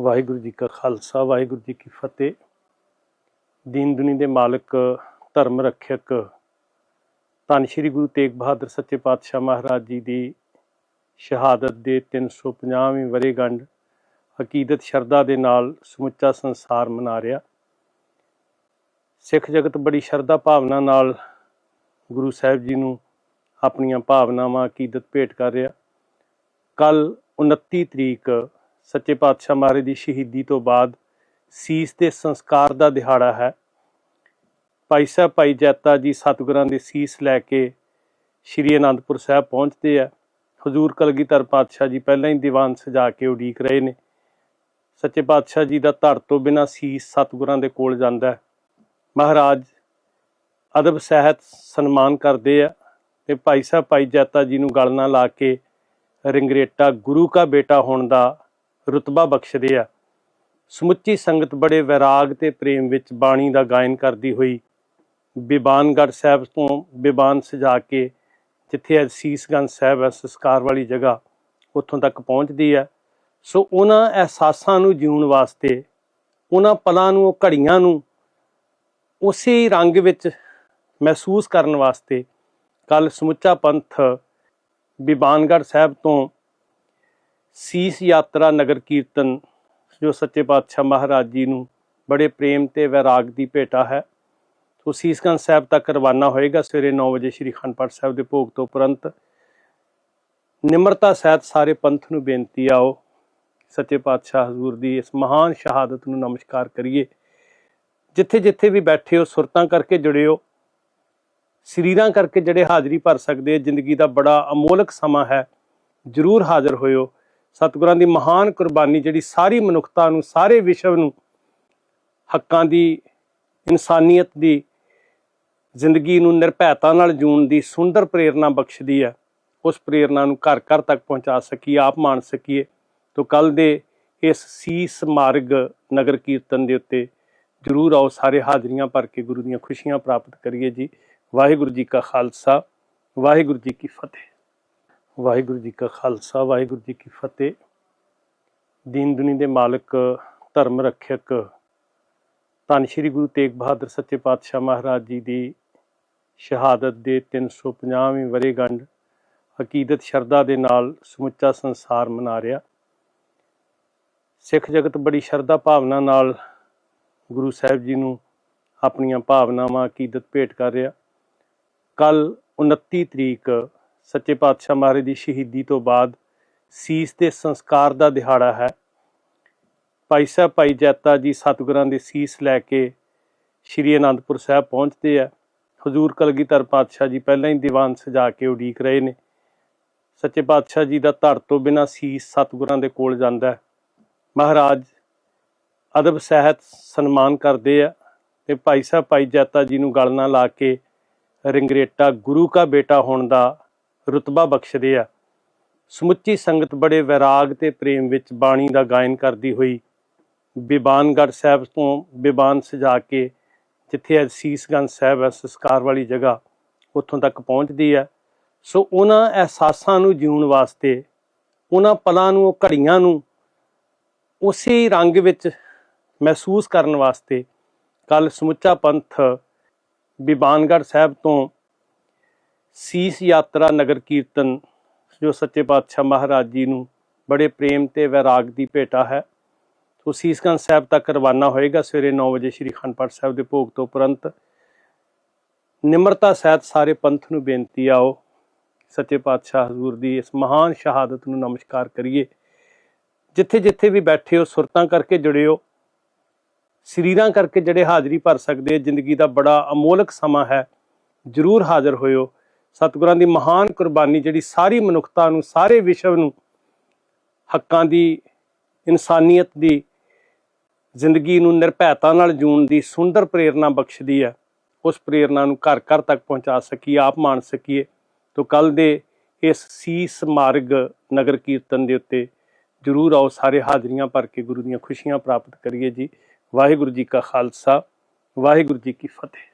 ਵਾਹਿਗੁਰੂ ਜੀ ਕਾ ਖਾਲਸਾ, ਵਾਹਿਗੁਰੂ ਜੀ ਕੀ ਫਤਿਹ। ਦੀਨ ਦੁਨੀ ਦੇ ਮਾਲਕ, ਧਰਮ ਰੱਖਿਅਕ, ਧੰਨ ਸ਼੍ਰੀ ਗੁਰੂ ਤੇਗ ਬਹਾਦਰ ਸੱਚੇ ਪਾਤਸ਼ਾਹ ਮਹਾਰਾਜ ਜੀ ਦੀ ਸ਼ਹਾਦਤ ਦੇ 350ਵੀਂ ਵਰੇਗੰਢ ਅਕੀਦਤ ਸ਼ਰਧਾ ਦੇ ਨਾਲ ਸਮੁੱਚਾ ਸੰਸਾਰ ਮਨਾ ਰਿਹਾ। ਸਿੱਖ ਜਗਤ ਬੜੀ ਸ਼ਰਧਾ ਭਾਵਨਾ ਨਾਲ ਗੁਰੂ ਸਾਹਿਬ ਜੀ ਨੂੰ ਆਪਣੀਆਂ ਭਾਵਨਾਵਾਂ ਅਕੀਦਤ ਭੇਟ ਕਰ ਰਿਹਾ। ਕੱਲ 29 ਤਰੀਕ ਸੱਚੇ ਪਾਤਸ਼ਾਹ ਮਹਾਰਾਜ ਦੀ ਸ਼ਹੀਦੀ ਤੋਂ ਬਾਅਦ ਸੀਸ ਦੇ ਸੰਸਕਾਰ ਦਾ ਦਿਹਾੜਾ ਹੈ। ਭਾਈ ਸਾਹਿਬ, ਭਾਈ ਜੈਤਾ ਜੀ ਸਤਿਗੁਰਾਂ ਦੇ ਸੀਸ ਲੈ ਕੇ ਸ਼੍ਰੀ ਅਨੰਦਪੁਰ ਸਾਹਿਬ ਪਹੁੰਚਦੇ ਆ। ਹਜ਼ੂਰ ਕਲਗੀਧਰ ਪਾਤਸ਼ਾਹ ਜੀ ਪਹਿਲਾਂ ਹੀ ਦੀਵਾਨ ਸਜਾ ਕੇ ਉਡੀਕ ਰਹੇ ਨੇ। ਸੱਚੇ ਪਾਤਸ਼ਾਹ ਜੀ ਦਾ ਧੜ ਤੋਂ ਬਿਨਾ ਸੀਸ ਸਤਿਗੁਰਾਂ ਦੇ ਕੋਲ ਜਾਂਦਾ ਮਹਾਰਾਜ ਅਦਬ, ਸਹਿਤ ਸਨਮਾਨ ਕਰਦੇ ਆ ਤੇ ਭਾਈ ਸਾਹਿਬ, ਭਾਈ ਜੈਤਾ ਜੀ ਨੂੰ ਗਲ ਨਾਲ ਲਾ ਕੇ ਰਿੰਗਰੇਟਾ ਗੁਰੂ ਕਾ ਬੇਟਾ ਹੋਣ ਦਾ ਰਤਬਾ ਬਖਸ਼ਦੇ ਆ। ਸਮੁੱਚੀ ਸੰਗਤ ਬੜੇ ਵਿਰਾਗ ਤੇ ਪ੍ਰੇਮ ਵਿੱਚ ਬਾਣੀ ਦਾ ਗਾਇਨ ਕਰਦੀ ਹੋਈ ਬਿਬਾਨਗੜ ਸਾਹਿਬ ਤੋਂ ਬਿਬਾਨ ਸਜਾ ਕੇ ਜਿੱਥੇ ਅੱਜ ਸੀਸਗੰਜ ਸਾਹਿਬ ਹੈ ਸੰਸਕਾਰ ਵਾਲੀ ਜਗ੍ਹਾ ਉੱਥੋਂ ਤੱਕ ਪਹੁੰਚਦੀ ਹੈ ਸੋ ਉਹਨਾਂ ਅਹਿਸਾਸਾਂ ਨੂੰ ਜਿਉਣ ਵਾਸਤੇ, ਉਹਨਾਂ ਪਲਾਂ ਨੂੰ ਉਹ ਘੜੀਆਂ ਨੂੰ ਉਸੇ ਰੰਗ ਵਿੱਚ ਮਹਿਸੂਸ ਕਰਨ ਵਾਸਤੇ ਕੱਲ ਸਮੁੱਚਾ ਪੰਥ ਬਿਬਾਨਗੜ ਸਾਹਿਬ ਤੋਂ ਸੀਸ ਯਾਤਰਾ ਨਗਰ ਕੀਰਤਨ, ਜੋ ਸੱਚੇ ਪਾਤਸ਼ਾਹ ਮਹਾਰਾਜ ਜੀ ਨੂੰ ਬੜੇ ਪ੍ਰੇਮ ਤੇ ਵੈਰਾਗ ਦੀ ਭੇਟਾ ਹੈ। ਸੋ ਸੀਸਗੰਜ ਸਾਹਿਬ ਤੱਕ ਰਵਾਨਾ ਹੋਏਗਾ ਸਵੇਰੇ 9 ਵਜੇ ਸ੍ਰੀ ਅਖੰਡ ਪਾਠ ਸਾਹਿਬ ਦੇ ਭੋਗ ਤੋਂ ਉਪਰੰਤ। ਨਿਮਰਤਾ ਸਹਿਤ ਸਾਰੇ ਪੰਥ ਨੂੰ ਬੇਨਤੀ ਆਓ ਸੱਚੇ ਪਾਤਸ਼ਾਹ ਹਜ਼ੂਰ ਦੀ ਇਸ ਮਹਾਨ ਸ਼ਹਾਦਤ ਨੂੰ ਨਮਸਕਾਰ ਕਰੀਏ। ਜਿੱਥੇ ਜਿੱਥੇ ਵੀ ਬੈਠੇ ਹੋ, ਸੁਰਤਾਂ ਕਰਕੇ ਜੁੜਿਓ ਸਰੀਰਾਂ ਕਰਕੇ ਜਿਹੜੇ ਹਾਜ਼ਰੀ ਭਰ ਸਕਦੇ ਜ਼ਿੰਦਗੀ ਦਾ ਬੜਾ ਅਮੋਲਕ ਸਮਾਂ ਹੈ। ਜਰੂਰ ਹਾਜ਼ਰ ਹੋਇਓ। ਸਤਿਗੁਰਾਂ ਦੀ ਮਹਾਨ ਕੁਰਬਾਨੀ ਜਿਹੜੀ ਸਾਰੀ ਮਨੁੱਖਤਾ ਨੂੰ, ਸਾਰੇ ਵਿਸ਼ਵ ਨੂੰ, ਹੱਕਾਂ ਦੀ, ਇਨਸਾਨੀਅਤ ਦੀ, ਜ਼ਿੰਦਗੀ ਨੂੰ ਨਿਰਭੈਤਾ ਨਾਲ ਜੂਣ ਦੀ ਸੁੰਦਰ ਪ੍ਰੇਰਣਾ ਬਖਸ਼ਦੀ ਹੈ। ਉਸ ਪ੍ਰੇਰਣਾ ਨੂੰ ਘਰ ਘਰ ਤੱਕ ਪਹੁੰਚਾ ਸਕੀਏ, ਆਪ ਮਾਣ ਸਕੀਏ। ਤੋਂ ਕੱਲ ਦੇ ਇਸ ਸੀਸ ਮਾਰਗ ਨਗਰ ਕੀਰਤਨ ਦੇ ਉੱਤੇ ਜਰੂਰ ਆਓ, ਸਾਰੇ ਹਾਜ਼ਰੀਆਂ ਭਰ ਕੇ ਗੁਰੂ ਦੀਆਂ ਖੁਸ਼ੀਆਂ ਪ੍ਰਾਪਤ ਕਰੀਏ ਜੀ। ਵਾਹਿਗੁਰੂ ਜੀ ਕਾ ਖਾਲਸਾ, ਵਾਹਿਗੁਰੂ ਜੀ ਕੀ ਫਤਿਹ। ਵਾਹਿਗੁਰੂ ਜੀ ਕਾ ਖਾਲਸਾ, ਵਾਹਿਗੁਰੂ ਜੀ ਕੀ ਫਤਿਹ। ਦੀਨ ਦੁਨੀ ਦੇ ਮਾਲਕ, ਧਰਮ ਰੱਖਿਅਕ, ਧੰਨ ਸ਼੍ਰੀ ਗੁਰੂ ਤੇਗ ਬਹਾਦਰ ਸੱਚੇ ਪਾਤਸ਼ਾਹ ਮਹਾਰਾਜ ਜੀ ਦੀ ਸ਼ਹਾਦਤ ਦੇ 350ਵੀਂ ਵਰੇਗੰਢ ਅਕੀਦਤ ਸ਼ਰਧਾ ਦੇ ਨਾਲ ਸਮੁੱਚਾ ਸੰਸਾਰ ਮਨਾ ਰਿਹਾ। ਸਿੱਖ ਜਗਤ ਬੜੀ ਸ਼ਰਧਾ ਭਾਵਨਾ ਨਾਲ ਗੁਰੂ ਸਾਹਿਬ ਜੀ ਨੂੰ ਆਪਣੀਆਂ ਭਾਵਨਾਵਾਂ ਅਕੀਦਤ ਭੇਟ ਕਰ ਰਿਹਾ। ਕੱਲ 29 ਤਰੀਕ ਸੱਚੇ ਪਾਤਸ਼ਾਹ ਮਹਾਰਾਜ ਦੀ ਸ਼ਹੀਦੀ ਤੋਂ ਬਾਅਦ ਸੀਸ ਦੇ ਸੰਸਕਾਰ ਦਾ ਦਿਹਾੜਾ ਹੈ। ਭਾਈ ਸਾਹਿਬ, ਭਾਈ ਜੈਤਾ ਜੀ ਸਤਿਗੁਰਾਂ ਦੇ ਸੀਸ ਲੈ ਕੇ ਸ਼੍ਰੀ ਅਨੰਦਪੁਰ ਸਾਹਿਬ ਪਹੁੰਚਦੇ ਆ। ਹਜ਼ੂਰ ਕਲਗੀਧਰ ਪਾਤਸ਼ਾਹ ਜੀ ਪਹਿਲਾਂ ਹੀ ਦੀਵਾਨ ਸਜਾ ਕੇ ਉਡੀਕ ਰਹੇ ਨੇ। ਸੱਚੇ ਪਾਤਸ਼ਾਹ ਜੀ ਦਾ ਧੜ ਤੋਂ ਬਿਨਾ ਸੀਸ ਸਤਿਗੁਰਾਂ ਦੇ ਕੋਲ ਜਾਂਦਾ ਮਹਾਰਾਜ ਅਦਬ, ਸਹਿਤ, ਸਨਮਾਨ ਕਰਦੇ ਆ ਤੇ ਭਾਈ ਸਾਹਿਬ, ਭਾਈ ਜੈਤਾ ਜੀ ਨੂੰ ਗਲ ਨਾਲ ਲਾ ਕੇ ਰਿੰਗਰੇਟਾ ਗੁਰੂ ਕਾ ਬੇਟਾ ਹੋਣ ਦਾ ਰਤਬਾ ਬਖਸ਼ਦੇ ਆ। ਸਮੁੱਚੀ ਸੰਗਤ ਬੜੇ ਵਿਰਾਗ ਤੇ ਪ੍ਰੇਮ ਵਿੱਚ ਬਾਣੀ ਦਾ ਗਾਇਨ ਕਰਦੀ ਹੋਈ ਬਿਬਾਨਗੜ ਸਾਹਿਬ ਤੋਂ ਬਿਬਾਨ ਸਜਾ ਕੇ ਜਿੱਥੇ ਅੱਜ ਸੀਸਗੰਜ ਸਾਹਿਬ ਹੈ ਸੰਸਕਾਰ ਵਾਲੀ ਜਗ੍ਹਾ ਉੱਥੋਂ ਤੱਕ ਪਹੁੰਚਦੀ ਹੈ ਸੋ ਉਹਨਾਂ ਅਹਿਸਾਸਾਂ ਨੂੰ ਜਿਉਣ ਵਾਸਤੇ, ਉਹਨਾਂ ਪਲਾਂ ਨੂੰ ਉਹ ਘੜੀਆਂ ਨੂੰ ਉਸੇ ਰੰਗ ਵਿੱਚ ਮਹਿਸੂਸ ਕਰਨ ਵਾਸਤੇ ਕੱਲ ਸਮੁੱਚਾ ਪੰਥ ਬਿਬਾਨਗੜ ਸਾਹਿਬ ਤੋਂ ਸੀਸ ਯਾਤਰਾ ਨਗਰ ਕੀਰਤਨ, ਜੋ ਸੱਚੇ ਪਾਤਸ਼ਾਹ ਮਹਾਰਾਜ ਜੀ ਨੂੰ ਬੜੇ ਪ੍ਰੇਮ ਤੇ ਵੈਰਾਗ ਦੀ ਭੇਟਾ ਹੈ। ਸੋ ਸੀਸਗੰਜ ਸਾਹਿਬ ਤੱਕ ਰਵਾਨਾ ਹੋਏਗਾ ਸਵੇਰੇ 9 ਵਜੇ ਸ੍ਰੀ ਅਖੰਡ ਪਾਠ ਸਾਹਿਬ ਦੇ ਭੋਗ ਤੋਂ ਉਪਰੰਤ। ਨਿਮਰਤਾ ਸਹਿਤ ਸਾਰੇ ਪੰਥ ਨੂੰ ਬੇਨਤੀ ਆਓ ਸੱਚੇ ਪਾਤਸ਼ਾਹ ਹਜ਼ੂਰ ਦੀ ਇਸ ਮਹਾਨ ਸ਼ਹਾਦਤ ਨੂੰ ਨਮਸਕਾਰ ਕਰੀਏ। ਜਿੱਥੇ ਜਿੱਥੇ ਵੀ ਬੈਠੇ ਹੋ, ਸੁਰਤਾਂ ਕਰਕੇ ਜੁੜਿਓ ਸਰੀਰਾਂ ਕਰਕੇ ਜਿਹੜੇ ਹਾਜ਼ਰੀ ਭਰ ਸਕਦੇ ਜ਼ਿੰਦਗੀ ਦਾ ਬੜਾ ਅਮੋਲਕ ਸਮਾਂ ਹੈ। ਜਰੂਰ ਹਾਜ਼ਰ ਹੋਇਓ। ਸਤਿਗੁਰਾਂ ਦੀ ਮਹਾਨ ਕੁਰਬਾਨੀ ਜਿਹੜੀ ਸਾਰੀ ਮਨੁੱਖਤਾ ਨੂੰ, ਸਾਰੇ ਵਿਸ਼ਵ ਨੂੰ, ਹੱਕਾਂ ਦੀ, ਇਨਸਾਨੀਅਤ ਦੀ, ਜ਼ਿੰਦਗੀ ਨੂੰ ਨਿਰਭੈਤਾ ਨਾਲ ਜੂਣ ਦੀ ਸੁੰਦਰ ਪ੍ਰੇਰਣਾ ਬਖਸ਼ਦੀ ਹੈ, ਉਸ ਪ੍ਰੇਰਣਾ ਨੂੰ ਘਰ ਘਰ ਤੱਕ ਪਹੁੰਚਾ ਸਕੀਏ, ਆਪ ਮਾਣ ਸਕੀਏ। ਤੋਂ ਕੱਲ ਦੇ ਇਸ ਸੀਸ ਮਾਰਗ ਨਗਰ ਕੀਰਤਨ ਦੇ ਉੱਤੇ ਜਰੂਰ ਆਓ, ਸਾਰੇ ਹਾਜ਼ਰੀਆਂ ਭਰ ਕੇ ਗੁਰੂ ਦੀਆਂ ਖੁਸ਼ੀਆਂ ਪ੍ਰਾਪਤ ਕਰੀਏ ਜੀ। ਵਾਹਿਗੁਰੂ ਜੀ ਕਾ ਖਾਲਸਾ, ਵਾਹਿਗੁਰੂ ਜੀ ਕੀ ਫਤਿਹ।